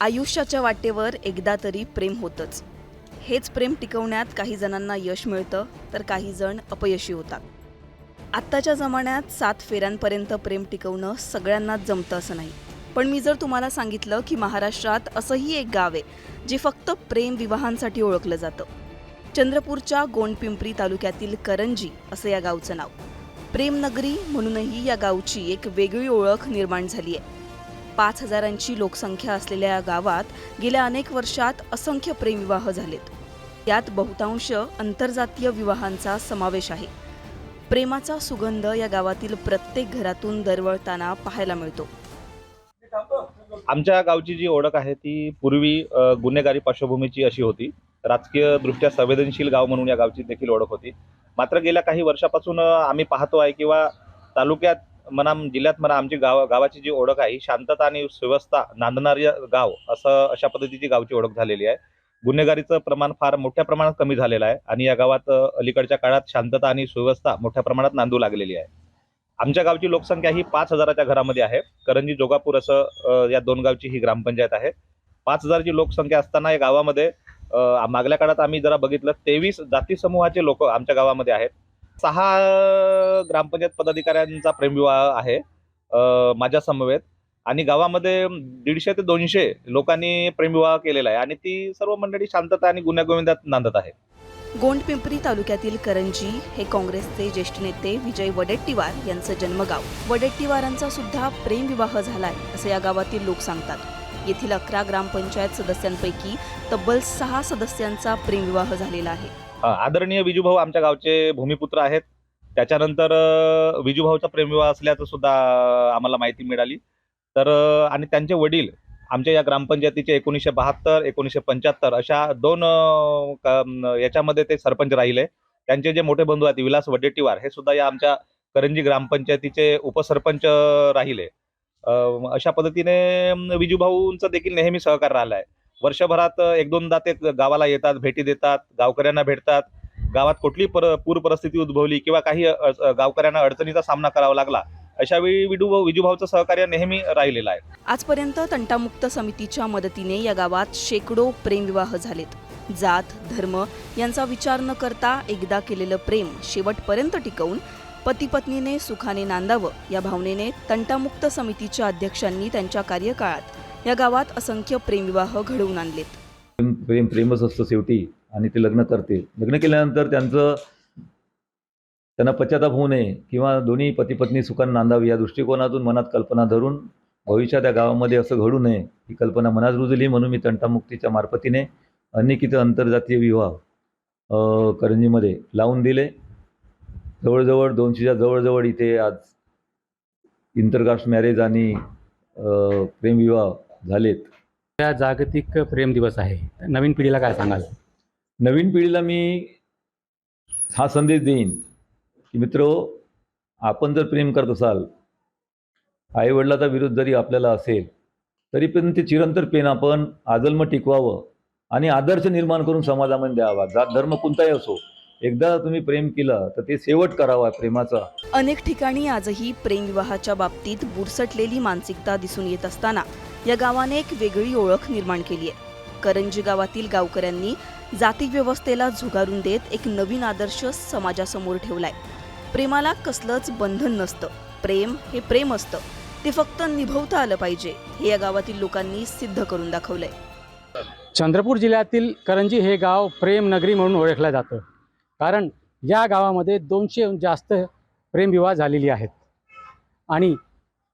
आयुष्याच्या वाटेवर एकदा तरी प्रेम होतंच. हेच प्रेम टिकवण्यात काही जणांना यश मिळतं तर काही जण अपयशी होतात. आत्ताच्या जमान्यात सात फेऱ्यांपर्यंत प्रेम टिकवणं सगळ्यांनाच जमतं असं नाही. पण मी जर तुम्हाला सांगितलं की महाराष्ट्रात असंही एक गाव आहे जे फक्त प्रेम विवाहांसाठी ओळखलं जातं. चंद्रपूरच्या गोंडपिंपरी तालुक्यातील करंजी असं या गावचं नाव. प्रेमनगरी म्हणूनही या गावची एक वेगळी ओळख निर्माण झाली आहे. पाच हजारांची लोकसंख्या असलेल्या या गावात गेल्या अनेक वर्षात असंख्य प्रेमविवाह झालेत. यात बहुतांश आंतरजातीय विवाहांचा समावेश आहे. प्रेमाचा सुगंध या गावातील प्रत्येक घरातून दरवळताना पाहायला मिळतो. आमच्या गावची जी ओळख आहे ती पूर्वी गुन्हेगारी पार्श्वभूमीची अशी होती. राजकीय दृष्ट्या संवेदनशील गाव म्हणून या गावची देखील ओळख होती. मात्र गेल्या काही वर्षापासून आम्ही पाहतो आहे किंवा तालुक्यात म्हणा जिल्ह्यात म्हणा आमची गाव गावाची जी ओळख आहे ही शांतता आणि सुव्यवस्था नांदणारी गाव असं अशा पद्धतीची गावची ओळख झालेली आहे. गुन्हेगारीचं प्रमाण फार मोठ्या प्रमाणात कमी झालेलं आहे आणि या गावात अलीकडच्या काळात शांतता आणि सुव्यवस्था मोठ्या प्रमाणात नांदू लागलेली आहे. आमच्या गावची लोकसंख्या ही पाच हजाराच्या घरामध्ये आहे. करंजी जोगापूर असं या दोन गावची ही ग्रामपंचायत आहे. पाच हजाराची लोकसंख्या असताना या गावामध्ये मागल्या काळात आम्ही जरा बघितलं तेवीस जाती समूहाचे लोक आमच्या गावामध्ये आहेत. सहा ग्रामपंचायत पदाधिकाऱ्यांचा प्रेमविवाह आहे माझ्या समवेत. आणि गावामध्ये दीडशे ते दोनशे लोकांनी प्रेमविवाह केलेला आहे. आणि ती सर्व मंडळी शांतता आणि गुन्ह्यागोविंदात नांदत आहे. गोंडपिंपरी तालुक्यातील करंजी हे काँग्रेसचे ज्येष्ठ नेते विजय वडेट्टीवार यांचं जन्मगाव. वडेट्टीवारांचा सुद्धा प्रेमविवाह झालाय असं या गावातील लोक सांगतात. येथील अकरा ग्रामपंचायत सदस्यांपैकी तब्बल सहा सदस्यांचा प्रेमविवाह झालेला आहे. आदरणीय विजूभाऊ आमच्या गावचे भूमिपुत्र आहेत. त्याच्यानंतर विजूभाऊचा प्रेमविवाह असल्याचं सुद्धा आम्हाला माहिती मिळाली. तर आणि त्यांचे वडील आमच्या या ग्रामपंचायतीचे एकोणीसशे बहात्तर एकोणीसशे पंच्याहत्तर अशा दोन याच्यामध्ये ते सरपंच राहिले. त्यांचे जे मोठे बंधू आहेत विलास वडेट्टीवार हे सुद्धा या आमच्या करंजी ग्रामपंचायतीचे उपसरपंच राहिले. अशा पद्धतीने विजूभाऊंचा विजूभाऊंचं देखील नेहमी सहकार राहिला आहे वर्षभरात एक दोनदा ते गावाला येतात भेटी देतात गावकऱ्यांना भेटतात. गावात कुठली पर पूर परिस्थिती उद्भवली किंवा काही अ- गावकऱ्यांना अडचणीचा सामना करावा लागला अशा वेळी विडू विजूभाऊचं सहकार्य नेहमी राहिलेलं आहे. आजपर्यंत तंटामुक्त समितीच्या मदतीने या गावात शेकडो प्रेमविवाह झालेत. जात धर्म यांचा विचार न करता एकदा केलेलं प्रेम शेवटपर्यंत टिकवून पती पत्नीने सुखाने नांदावं या भावनेने तंटामुक्त समितीच्या अध्यक्षांनी त्यांच्या कार्यकाळात या गावात असंख्य प्रेमविवाह घडवून आणलेत. प्रेम प्रेम प्रेमच असतं शेवटी आणि ते लग्न करते. लग्न केल्यानंतर त्यांचं त्यांना पश्चाताप होऊ नये किंवा दोन्ही पती पत्नी सुखान नांदावी. या दृष्टिकोनातून मनात कल्पना धरून भविष्यात या गावामध्ये असं घडू नये ही कल्पना मनात रुजली म्हणून मी तंटामुक्तीच्या मार्फतीने अनेक इथं आंतरजातीय विवाह करंजीमध्ये लावून दिले. जवळजवळ दोनशेच्या जवळजवळ इथे आज इंटरकास्ट मॅरेज आणि प्रेमविवाह झालेत. हा जागतिक प्रेम दिवस आहे. नवीन पिढीला काय सांगाल? नवीन पिढीला मी हा संदेश देईन की मित्र आपण जर प्रेम करत असाल आईवडिलाचा विरोध जरी आपल्याला असेल तरी पण ते चिरंतर प्रेम आपण आजन्म टिकवावं आणि आदर्श निर्माण करून समाजामध्ये द्यावा. जात धर्म कोणताही असो एकदा तुम्ही प्रेम केलं तर ते शेवट करावा प्रेमाचा. अनेक ठिकाणी आजही प्रेमविवाहाच्या बाबतीत बुरसटलेली मानसिकता दिसून येत असताना या गावाने एक वेगळी ओळख निर्माण केली आहे. करंजी गावातील गावकऱ्यांनी जाती व्यवस्थेला झुगारून देत एक नवीन आदर्श समाजासमोर ठेवलाय. प्रेमाला कसलंच बंधन नसतं. प्रेम हे प्रेम असतं. ते फक्त निभवता आलं पाहिजे हे या गावातील लोकांनी सिद्ध करून दाखवलंय. चंद्रपूर जिल्ह्यातील करंजी हे गाव प्रेम नगरी म्हणून ओळखलं जातं. कारण या गावामध्ये दोनशे जास्त प्रेमविवाह झालेली आहेत. आणि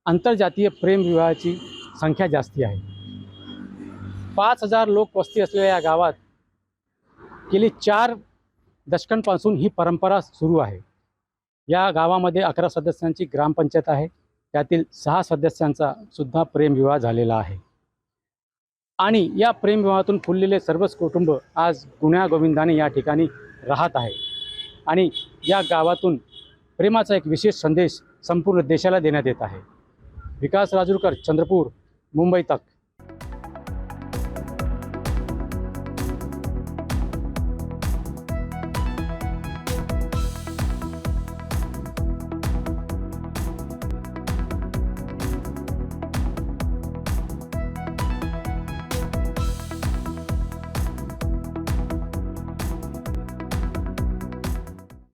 आंतरजातीय प्रेमविवाहाची संख्या जास्ती आहे. पाच हजार लोक वस्ती असलेल्या या गावात गेली चार दशकांपासून ही परंपरा सुरू आहे. या गावामध्ये अकरा सदस्यांची ग्रामपंचायत आहे. त्यातील सहा सदस्यांचा सुद्धा प्रेमविवाह झालेला आहे. आणि या प्रेमविवाहातून फुललेले सर्वच कुटुंब आज गुण्यागोविंदाने या ठिकाणी राहत आहे. आणि या गावातून प्रेमाचा एक विशेष संदेश संपूर्ण देशाला देण्यात येत आहे. विकास राजूरकर चंद्रपूर मुंबई तक.